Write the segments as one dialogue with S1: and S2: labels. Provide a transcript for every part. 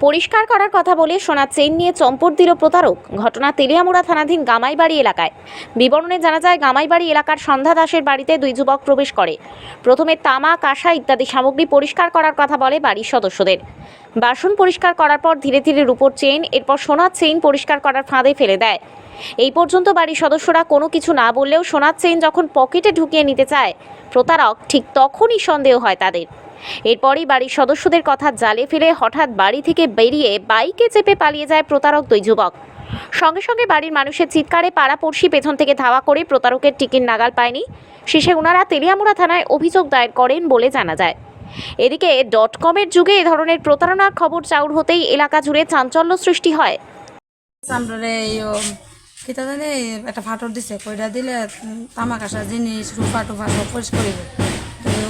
S1: পরিষ্কার করার কথা বলে সোনার চেইন নিয়ে চম্পট দিল প্রতারক। ঘটনা তেলিয়ামুড়া থানাধীন গামাইবাড়ি এলাকায়। বিবরণে জানা যায়, গামাইবাড়ি এলাকার সন্ধ্যা দাসের বাড়িতে দুই যুবক প্রবেশ করে। প্রথমে তামা, কাঁসা ইত্যাদি সামগ্রী পরিষ্কার করার কথা বলে বাড়ির সদস্যদের। বাসন পরিষ্কার করার পর ধীরে ধীরে রূপোর চেইন, এরপর সোনার চেইন পরিষ্কার করার ফাঁদে ফেলে দেয়। এই পর্যন্ত বাড়ির সদস্যরা কোনো কিছু না বললেও সোনার চেইন যখন পকেটে ঢুকিয়ে নিতে চায়, প্রতারক ঠিক তখনই সন্দেহ হয় তাদের। এরপরই বাড়ির সদস্যদের কথা জালে ফেলে হঠাৎ বাড়ি থেকে বেরিয়ে বাইকে চেপে পালিয়ে যায় প্রতারক দুই যুবক। সঙ্গে সঙ্গে বাড়ির মানুষের চিৎকারে পাড়াপড়শি পেছন থেকে ধাওয়া করে প্রতারকের টিকিট নাগাল পায়নি। শেষে ওনারা তেলিয়ামুড়া থানায় অভিযোগ দায়ের করেন বলে জানা যায়। এদিকে ডট কমের যুগে এ ধরনের প্রতারণার খবর চাউর হতেই এলাকা জুড়ে চাঞ্চল্য সৃষ্টি হয়।
S2: কিতা জানি একটা ফাটর দিছে, কইরা দিলে তামাক আসা জিনিস রূপা টুপা সব পরিষ্কার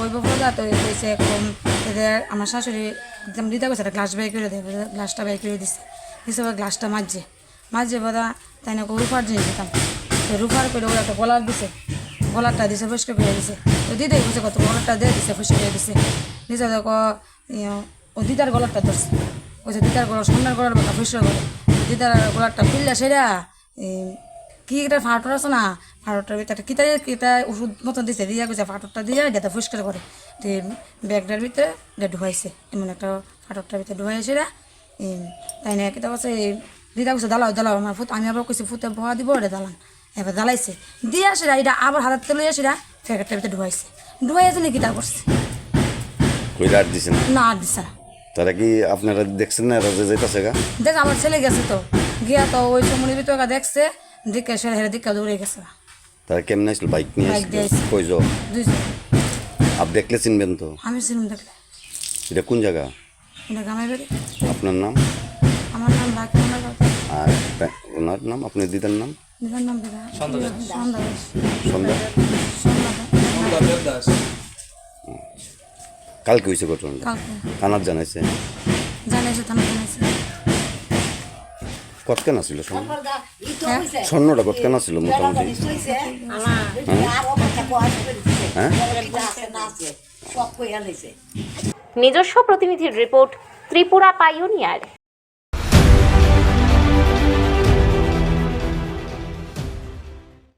S2: ওই বলা তো কইছে এরকম এদের আমার শাশুড়ি একদম গেছে একটা গ্লাস বাই করে দেয় গ্লাসটা বাই করে দিছে। ওই গ্লাসটা মাঝে মাঝে বোধা তাই না রূপার জিনিস দিতাম। তো রূপার করে ওরা একটা গলার দিছে গলারটা দিছে পরিষ্কার করে দিছে। তো দিদি বুঝে কত গলারটা দিয়ে দিছে পরিষ্কার করে দিছে। দিছে দেখো ইয়ে, ও দিদার গলারটা ধরছে। যে দিদার গলা সোনার গলার বাঁকা পরিষ্কার করে দিদার গলারটা সেরা এই, কি একটা ফাটর আছে না ফাটরটার ভিতরে। কিতা কিতা ওষুধ মতন দিছে দিয়া গেছে ফাটরটা দিয়ে যাতে পরিষ্কার করে। তো ব্যাগটার ভিতরে এটা ঢুকাইছে। এমন একটা ফাটরটার ভিতরে ঢুকাই সেরা। তাই না কিতা বলছে দিদা কইছে দালাও দালাও আমার ফুট আমি আবার কইছি ফুটে ভয়া দিব এটা দালান। এবার দালাইছে। দিয়া সেরা এটা আবার হাতে লইয়া সেরা প্যাকেটটার ভিতরে ঢুকাইছে। ঢুকাইছে নাকি তা করছে।
S3: কইরা আর দিছেন
S2: না? আর দিছে না।
S3: তারা কি আপনারা দেখছেন না এরা যে যেতেছে গা?
S2: দেখ আমার ছেলে গেছে তো। গিয়া তো ওই সময়ের ভিতরে দেখছে দিকে সেরা হেরে দিকে দৌড়ে গেছে
S3: তারা কেমনে আসলো? বাইক নিয়ে আসলো?
S2: আইছে।
S3: কইজো আপ দেখলে চিনবেন তো?
S2: আমি ছিলাম দেখলে।
S3: এটা কোন জায়গা?
S2: এটা গামাই বাড়ি।
S3: আপনার নাম?
S2: আমার নাম
S3: আর ওনার নাম? আপনার দিদার নাম?
S2: নিজের নাম দিদা। সন্ধ্যা
S3: সন্ধ্যা
S2: সন্ধ্যা?
S3: কালকে হয়েছে ঘটনাটা?
S2: কালকে।
S3: থানার জানাইছে?
S2: জানাইছে থানা জানাইছে।
S3: কতক্ষণ আসছিল স্বর্ণ
S2: হ্যাঁ?
S3: স্বর্ণটা কতক্ষণ আসছিল মোটামুটি? হ্যাঁ?
S1: নিজস্ব প্রতিনিধির রিপোর্ট ত্রিপুরা পাইওনিয়ার।